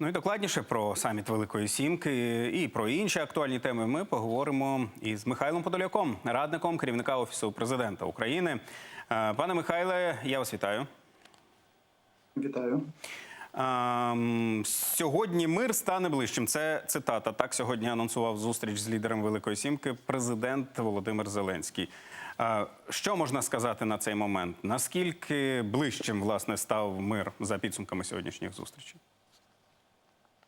Ну і докладніше про саміт Великої Сімки і про інші актуальні теми ми поговоримо із Михайлом Подоляком, радником керівника офісу президента України. Е, Пане Михайле, я вас вітаю. Вітаю. Ем, Сьогодні мир стане ближчим. Це цитата. Так сьогодні анонсував зустріч з лідером Великої Сімки президент Володимир Зеленський. Е, Що можна сказати на цей момент? Наскільки ближчим власне став мир за підсумками сьогоднішніх зустрічей?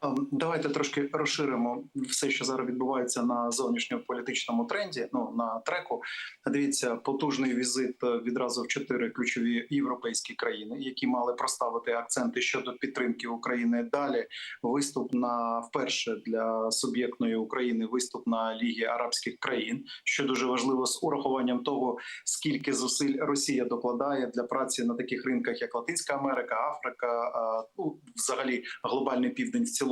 Ем, Давайте трошки розширимо все, що зараз відбувається на зовнішньополітичному тренді. Ну на треку. Дивіться, потужний візит е, відразу в чотири ключові європейські країни, які мали проставити акценти щодо підтримки України. Далі виступ на вперше для суб'єктної України виступ на Лігі Арабських країн, що дуже важливо з урахуванням того, скільки зусиль Росія докладає для праці на таких ринках, як Латинська Америка, Африка, е, ну взагалі глобальний південь в цілому.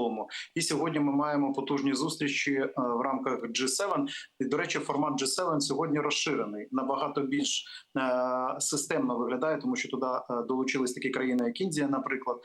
І сьогодні ми маємо потужні зустрічі е, в рамках G7. І, до речі, формат G7 сьогодні розширений набагато більш е, системно виглядає, тому що туди е, долучились такі країни, як Індія, наприклад.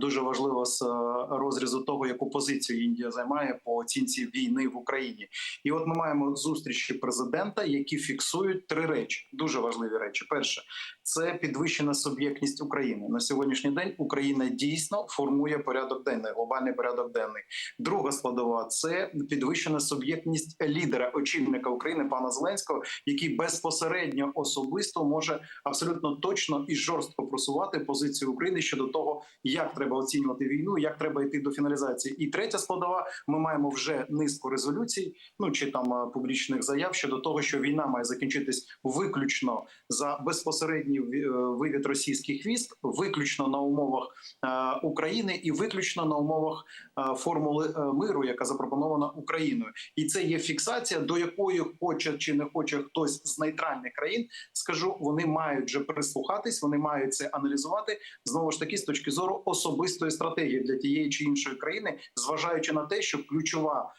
Дуже важливо з розрізу того, яку позицію Індія займає по оцінці війни в Україні. І от ми маємо зустрічі президента, які фіксують три речі. Дуже важливі речі. Перше, це підвищена суб'єктність України на сьогоднішній день. Україна дійсно формує порядок денний, глобальний порядок денний. Друга складова це підвищена суб'єктність лідера, очільника України пана Зеленського, який безпосередньо особисто може абсолютно точно і жорстко просувати позицію України щодо того, як треба оцінювати війну, як треба йти до фіналізації. І третя складова: ми маємо вже низку резолюцій, ну чи там публічних заяв щодо того, що війна має закінчитись виключно за безпосередній ві- е, вивід російських військ, виключно на умовах е, України і виключно на умовах е, формули миру, яка запропонована Україною, і це є фіксація, до якої хоче чи не хоче хтось з нейтральних країн. Скажу, вони мають вже прислухатись, вони мають це аналізувати знову ж таки з точки зору особистої стратегії для тієї чи іншої країни, зважаючи на те, що ключова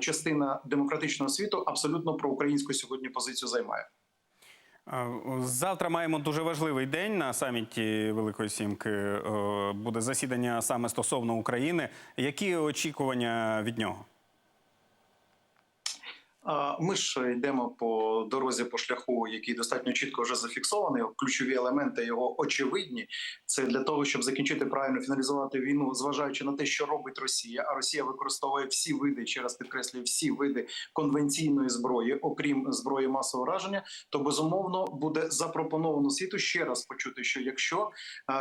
частина демократичного світу абсолютно проукраїнську сьогодні позицію займає. Завтра маємо дуже важливий день на саміті Великої Сімки. Буде засідання саме стосовно України. Які очікування від нього? Ми ж йдемо по дорозі по шляху, який достатньо чітко вже зафіксований. Ключові елементи його очевидні. Це для того, щоб закінчити правильно фіналізувати війну, зважаючи на те, що робить Росія. А Росія використовує всі види, ще раз підкреслюю, всі види конвенційної зброї, окрім зброї масового враження. То безумовно буде запропоновано світу ще раз почути, що якщо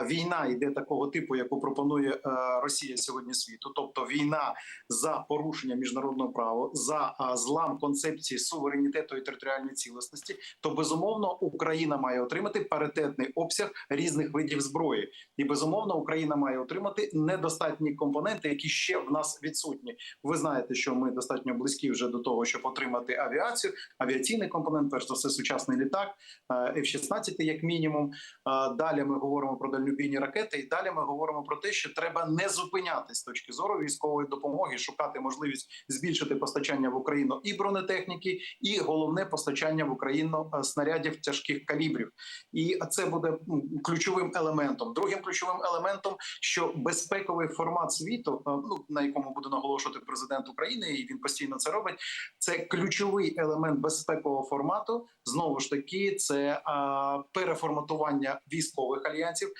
війна йде такого типу, яку пропонує е, Росія сьогодні світу, тобто війна за порушення міжнародного права, за злам концепції суверенітету і територіальної цілісності, то безумовно Україна має отримати паритетний обсяг різних видів зброї, і безумовно Україна має отримати недостатні компоненти, які ще в нас відсутні. Ви знаєте, що ми достатньо близькі вже до того, щоб отримати авіацію, авіаційний компонент, перш за все, сучасний літак, е, F-16 як мінімум. Е, Далі ми говоримо про дальнобійні ракети, і далі ми говоримо про те, що треба не зупинятись з точки зору військової допомоги, шукати можливість збільшити постачання в Україну і бронетехніки, і головне постачання в Україну е, снарядів тяжких калібрів. І це буде ключовим елементом. Другим ключовим елементом, що безпековий формат світу, е, ну на якому буде наголошувати президент України, і він постійно це робить. Це ключовий елемент безпекового формату. Знову ж таки, це а, переформатування військових альянсів,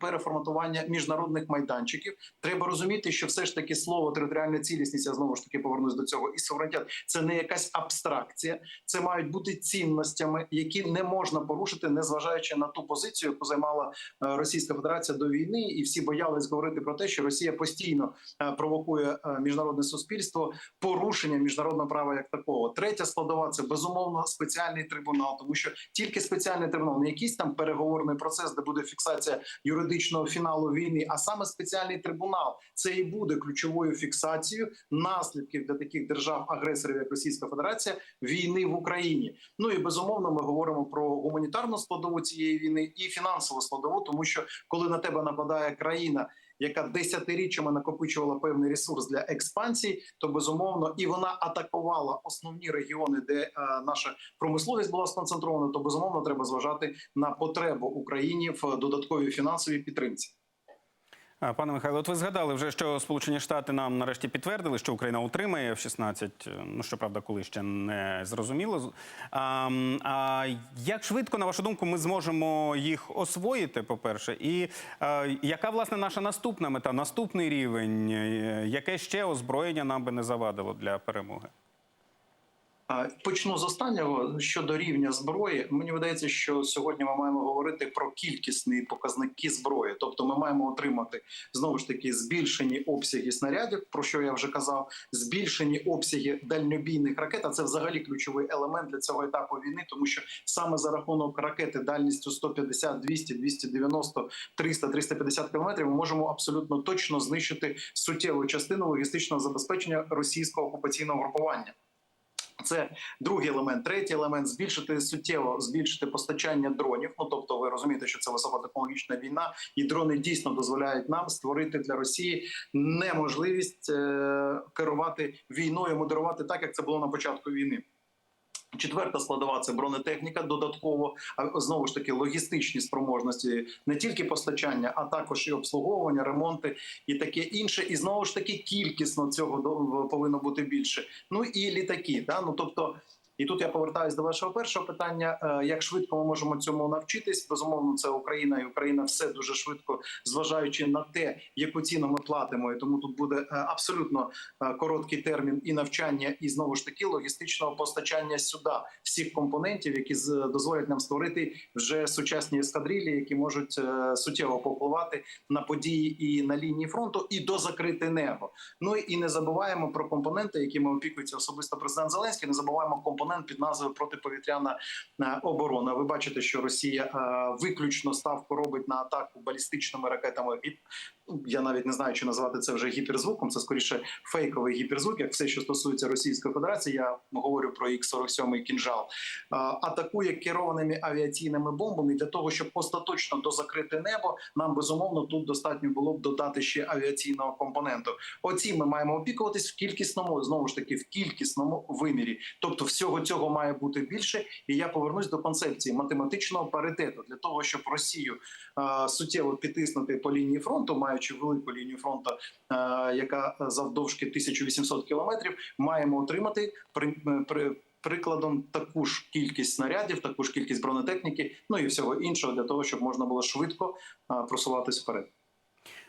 переформатування міжнародних майданчиків. Треба розуміти, що все ж таки слово територіальна цілісність, я знову ж таки повернусь до цього, і суверенітет це не якась абстракція, це мають бути цінностями, які не можна порушити, незважаючи на ту позицію, яку займала е, Російська Федерація до війни, і всі боялись говорити про те, що Росія постійно е, провокує е, міжнародне суспільство порушення міжнародного права як такого. Третя складова це безумовно спеціальний трибунал, тому що тільки спеціальний трибунал, не якийсь там переговорний процес, де буде фіксація юридичного фіналу війни, а саме спеціальний трибунал. Це і буде ключовою фіксацією наслідків для таких держав-агресорів, як Російська Федерація, війни в Україні. Ну і безумовно, ми говоримо про гуманітарну складову цієї війни і фінансову складову, тому що коли на тебе нападає країна, яка десятиріччями накопичувала певний ресурс для експансії, то безумовно і вона атакувала основні регіони, де е, наша промисловість була сконцентрована. То безумовно треба зважати на потребу Україні в додатковій фінансовій підтримці. Пане Михайло, от ви згадали вже, що Сполучені Штати нам нарешті підтвердили, що Україна утримає F-16, ну щоправда, коли ще не зрозуміло. А, а як швидко, на вашу думку, ми зможемо їх освоїти, по-перше, і а, яка власне наша наступна мета, наступний рівень, Е, яке ще озброєння нам би не завадило для перемоги? Почну з останнього щодо рівня зброї. Мені видається, що сьогодні ми маємо говорити про кількісні показники зброї. Тобто, ми маємо отримати знову ж таки збільшені обсяги снарядів, про що я вже казав, збільшені обсяги дальньобійних ракет. А це взагалі ключовий елемент для цього етапу війни, тому що саме за рахунок ракети дальністю 150, 200, 290, 300, 350 кілометрів ми можемо абсолютно точно знищити суттєву частину логістичного забезпечення російського окупаційного групування. Це другий елемент. Третій елемент збільшити суттєво збільшити постачання дронів. Ну тобто, ви розумієте, що це високотехнологічна війна, і дрони дійсно дозволяють нам створити для Росії неможливість е- керувати війною, модерувати так, як це було на початку війни. Четверта складова це бронетехніка. Додатково знову ж таки логістичні спроможності не тільки постачання, а також і обслуговування, ремонти і таке інше. І знову ж таки кількісно цього повинно бути більше. Ну і літаки. Да? Ну тобто. І тут я повертаюся до вашого першого питання: Е, як швидко ми можемо цьому навчитись? Безумовно, це Україна, і Україна все дуже швидко, зважаючи на те, яку ціну ми платимо. І тому тут буде е, абсолютно е, короткий термін і навчання, і знову ж таки логістичного постачання сюди всіх компонентів, які дозволять нам створити вже сучасні ескадрилі, які можуть суттєво попливати на події і на лінії фронту, і до закрите небо. Ну і не забуваємо про компоненти, якими опікується особисто президент Зеленський. Не забуваємо компонент під назвою протиповітряна е, оборона. Ви бачите, що Росія е, виключно ставку робить на атаку балістичними ракетами. І я навіть не знаю, чи назвати це вже гіперзвуком. Це скоріше фейковий гіперзвук, як все, що стосується Російської Федерації. Я говорю про Х-47 кінжал. Е, атакує керованими авіаційними бомбами для того, щоб остаточно дозакрити небо. Нам безумовно тут достатньо було б додати ще авіаційного компоненту. Оці ми маємо опікуватись в кількісному знову ж таки в кількісному вимірі. Тобто, всього цього має бути більше. І я повернусь до концепції математичного паритету для того, щоб Росію суттєво підтиснути по лінії фронту, маючи велику лінію фронту, е, яка завдовжки 1800 кілометрів, маємо отримати при, при Прикладом таку ж кількість снарядів, таку ж кількість бронетехніки, ну і всього іншого для того, щоб можна було швидко е, просуватись вперед.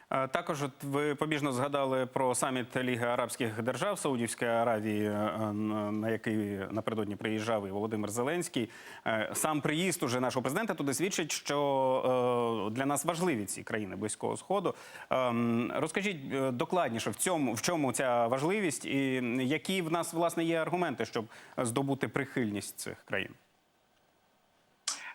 Е, Також от ви побіжно згадали про саміт Ліги Арабських Держав Саудівської Аравії, е, на який напередодні приїжджав і Володимир Зеленський. Е, Сам приїзд уже нашого президента туди свідчить, що для нас важливі ці країни Близького Сходу. Розкажіть докладніше, в цьому в чому ця важливість, і які в нас власне є аргументи, щоб здобути прихильність цих країн.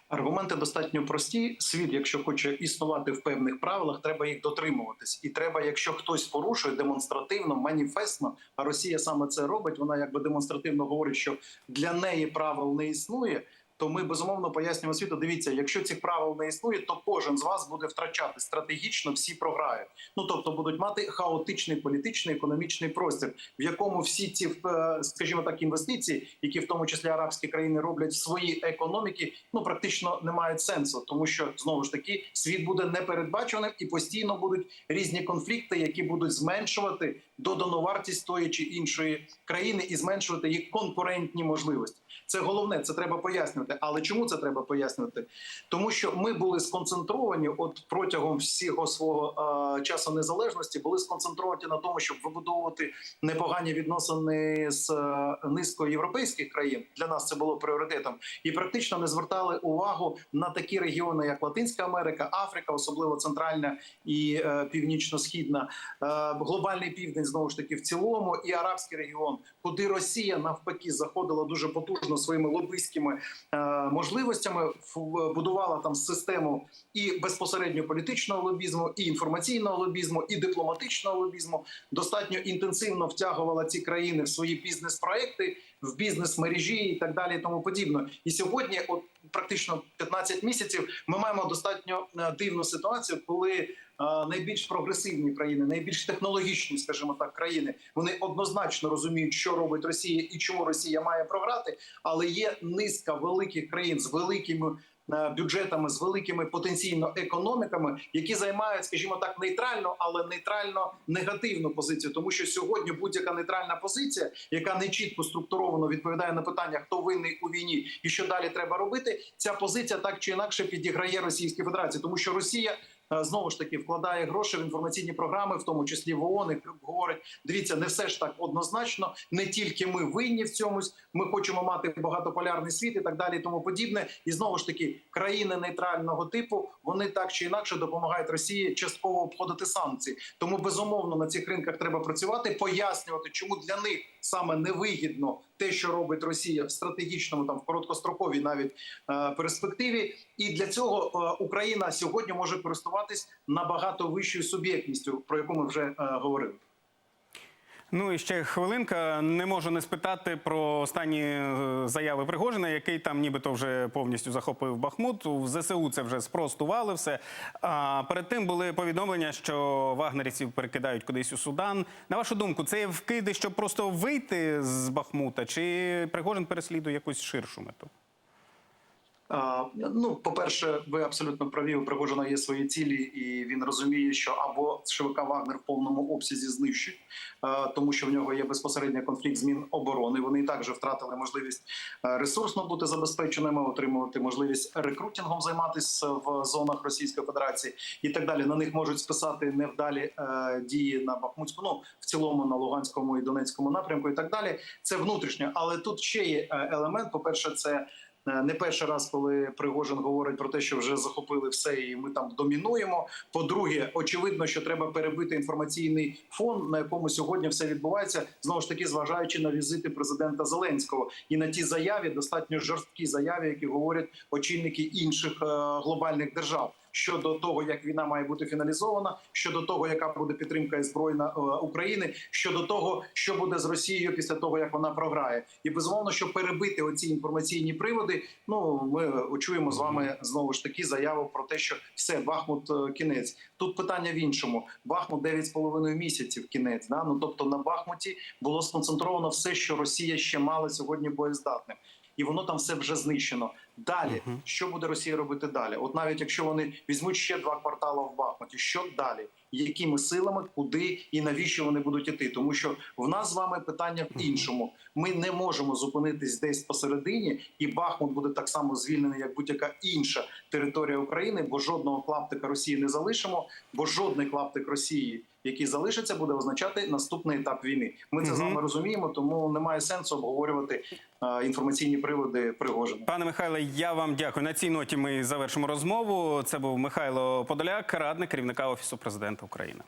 Аргументи достатньо прості. Світ, якщо хоче існувати в певних правилах, треба їх дотримуватись. І треба, якщо хтось порушує демонстративно, маніфестно, а Росія саме це робить. Вона якби демонстративно говорить, що для неї правил не існує. То ми безумовно пояснюємо світу. Дивіться, якщо цих правил не існує, то кожен з вас буде втрачати стратегічно всі програють. Ну тобто будуть мати хаотичний політичний економічний простір, в якому всі ці, е, скажімо так, інвестиції, які в тому числі арабські країни роблять свої економіки, ну практично не мають сенсу, тому що знову ж таки світ буде непередбаченим і постійно будуть різні конфлікти, які будуть зменшувати додану вартість тої чи іншої країни і зменшувати їх конкурентні можливості. Це головне, це треба пояснювати. Але чому це треба пояснювати? Тому що ми були сконцентровані, от протягом всього свого е, часу незалежності, були сконцентровані на тому, щоб вибудовувати непогані відносини з е, низкою європейських країн. Для нас це було пріоритетом, і практично не звертали увагу на такі регіони, як Латинська Америка, Африка, особливо центральна і е, північно-східна, е, глобальний південь знову ж таки в цілому, і арабський регіон, куди Росія навпаки заходила дуже потужно своїми лобистськими е, можливостями, будувала там систему і безпосередньо політичного лобізму, і інформаційного лобізму, і дипломатичного лобізму. Достатньо інтенсивно втягувала ці країни в свої бізнес-проекти, в бізнес-мережі і так далі, і тому подібне. І сьогодні, от практично 15 місяців, ми маємо достатньо е, дивну ситуацію, коли е, найбільш прогресивні країни, найбільш технологічні, скажімо так, країни, вони однозначно розуміють, що робить Росія і чому Росія має програти. Але є низка великих країн з великими бюджетами з великими потенційно економіками, які займають, скажімо так, нейтральну, але нейтрально негативну позицію, тому що сьогодні будь-яка нейтральна позиція, яка не чітко структуровано відповідає на питання, хто винний у війні і що далі треба робити. Ця позиція так чи інакше підіграє Російській Федерації, тому що Росія. Е, Знову ж таки вкладає гроші в інформаційні програми, в тому числі в ООН, і говорить: дивіться, не все ж так однозначно. Не тільки ми винні в цьомусь. Ми хочемо мати багатополярний світ і так далі, і тому подібне. І знову ж таки, країни нейтрального типу вони так чи інакше допомагають Росії частково обходити санкції. Тому безумовно на цих ринках треба працювати, пояснювати, чому для них саме невигідно те, що робить Росія в стратегічному там в короткостроковій навіть е, перспективі. І для цього е, Україна сьогодні може користуватись набагато вищою суб'єктністю, про яку ми вже е, говорили. Ну і ще хвилинка. Не можу не спитати про останні е, заяви Пригожина, який там нібито вже повністю захопив Бахмут. В ЗСУ це вже спростували все. А перед тим були повідомлення, що вагнерівців перекидають кудись у Судан. На вашу думку, це вкиди, щоб просто вийти з Бахмута, чи Пригожин переслідує якусь ширшу мету? Ну, по-перше, ви абсолютно праві. У Пригожина є свої цілі, і він розуміє, що або ШВК Вагнер в повному обсязі знищить, тому що в нього є безпосередньо конфлікт з Міноборони. Вони і так же втратили можливість е, ресурсно бути забезпеченими, отримувати можливість рекрутингом займатися в зонах Російської Федерації і так далі. На них можуть списати невдалі е, дії на Бахмутську, ну в цілому на Луганському і Донецькому напрямку, і так далі. Це внутрішньо, але тут ще є е, елемент. По перше, це не перший раз, коли Пригожин говорить про те, що вже захопили все, і ми там домінуємо. По-друге, очевидно, що треба перебити інформаційний фон, на якому сьогодні все відбувається. Знову ж таки, зважаючи на візити президента Зеленського і на ті заяві, достатньо жорсткі заяві, які говорять очільники інших е, глобальних держав. Щодо того, як війна має бути фіналізована, щодо того, яка буде підтримка збройна е, України, щодо того, що буде з Росією після того, як вона програє, і безумовно, щоб перебити оці інформаційні приводи. Ну ми чуємо з вами знову ж таки заяву про те, що все Бахмут е, кінець. Тут питання в іншому. Бахмут 9,5 місяців кінець. Да? Ну тобто на Бахмуті було сконцентровано все, що Росія ще мала сьогодні боєздатним. І воно там все вже знищено. Далі що буде Росія робити далі? От навіть якщо вони візьмуть ще два квартали в Бахмуті, що далі? Якими силами, куди і навіщо вони будуть іти? Тому що в нас з вами питання в іншому. Ми не можемо зупинитись десь посередині, і Бахмут буде так само звільнений, як будь-яка інша територія України, бо жодного клаптика Росії не залишимо, бо жодний клаптик Росії, який залишиться, буде означати наступний етап війни. Ми це з вами розуміємо, тому немає сенсу обговорювати е, інформаційні приводи Пригожина. Пане Михайле, я вам дякую. На цій ноті ми завершимо розмову. Це був Михайло Подоляк, радник керівника офісу президента України.